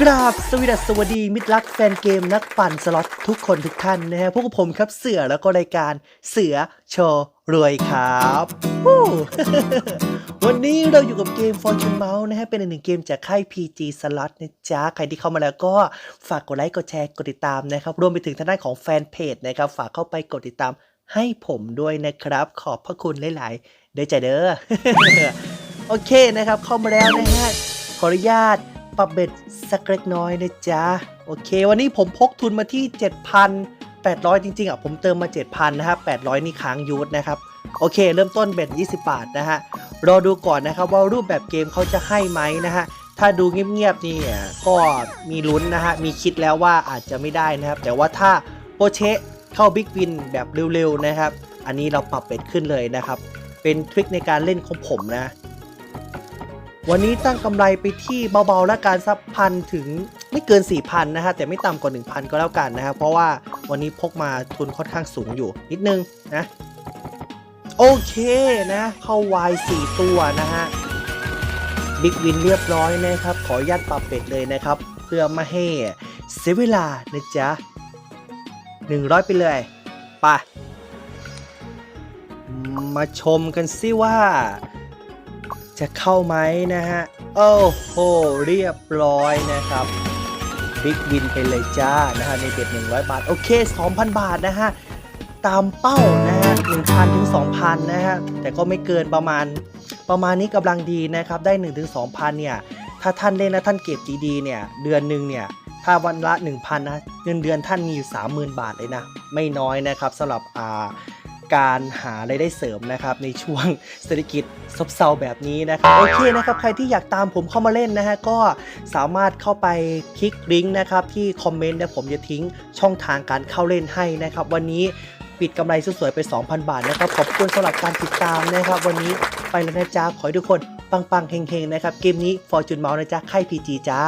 กราบสวีดัสสวัสดีมิตรรักแฟนเกมนักปั่นสล็อตทุกคนทุกท่านนะฮะพวกผมครับเสือแล้วก็รายการเสือโชว์รวยครับวู้ วันนี้เราอยู่กับเกม Fortune Mouse นะฮะเป็นอีกหนึ่งเกมจากค่าย PG Slot นะจ๊ะ ใครที่เข้ามาแล้วก็ฝากกดไลค์กดแชร์กดติดตามนะครับ รวมไปถึงทางด้านของแฟนเพจนะครับ ฝากเข้าไปกดติดตามให้ผมด้วยนะครับ ขอบพระคุณหลายๆได้ใจเด้อ โอเคนะครับเข้ามาแล้วนะฮะขออนุญาต ปรับเบ็ดสักเล็กน้อยนะจ๊ะ โอเค วันนี้ผมพกทุนมาที่ 7,800 จริงๆอะผมเติมมา 7,000 นะครับ 800 นี่ค้างยูทนะครับ โอเค เริ่มต้นเบ็ด 20 บาทนะฮะ รอดูก่อนนะครับว่ารูปแบบเกมเขาจะให้ไหมนะฮะ ถ้าดูเงียบๆนี่ก็มีลุ้นนะฮะ มีคิดแล้วว่าอาจจะไม่ได้นะครับ แต่ว่าถ้าโปเชเข้าบิ๊กวินแบบเร็วๆนะครับ อันนี้เราปรับเบ็ดขึ้นเลยนะครับ เป็นทริคในการเล่นของผมนะ วันนี้ตั้งกำไรไปที่เบาๆและการซับพันถึงไม่เกิน 4,000นะฮะแต่ไม่ต่ำกว่า 1,000 ก็แล้วกันนะฮะเพราะว่าวันนี้พกมาทุนค่อนข้างสูงอยู่นิดนึงนะโอเคนะเข้าวาย 4 ตัวนะฮะบิ๊กวินเรียบร้อยนะครับ ขออนุญาตปรับเป็ดเลยนะครับ เพื่อไม่ให้เสียเวลานะจ๊ะ 100 ไปเลยไปมาชมกันสิว่า จะเข้าไหมนะฮะ โอ้โห เรียบร้อยนะครับบิ๊กวินไปเลยจ้านะฮะในเด็ด100 บาท โอเค 2,000 บาทนะฮะ ตามเป้านะฮะ1,000ถึง2,000 นะฮะ แต่ก็ไม่เกินประมาณประมาณนี้กำลังดีนะครับ ได้ 1 ถึง 2,000 เนี่ย ถ้าท่านเล่นและท่านเก็บดีๆเนี่ย เดือนหนึ่งเนี่ย ถ้าวันละ 1,000 นะ เงินเดือนท่านมีอยู่ 30,000 บาทเลยนะ ไม่น้อยนะครับสำหรับอ่า การหารายได้เสริมนะครับในช่วงเศรษฐกิจซบเซาแบบนี้นะครับโอเคนะครับใครที่อยากตามผมเข้ามาเล่นนะฮะก็สามารถเข้าไปคลิกลิงก์นะครับที่คอมเมนต์นะผมจะทิ้งช่องทางการเข้าเล่นให้นะครับ วันนี้ปิดกำไรสวยๆไป 2,000 บาทนะครับขอบคุณสำหรับการติดตามนะครับ วันนี้ไปแล้วนะจ๊ะขอให้ทุกคนปังๆเฮงๆนะครับเกมนี้ Fortune Mouse นะจ๊ะค่าย PG จ้า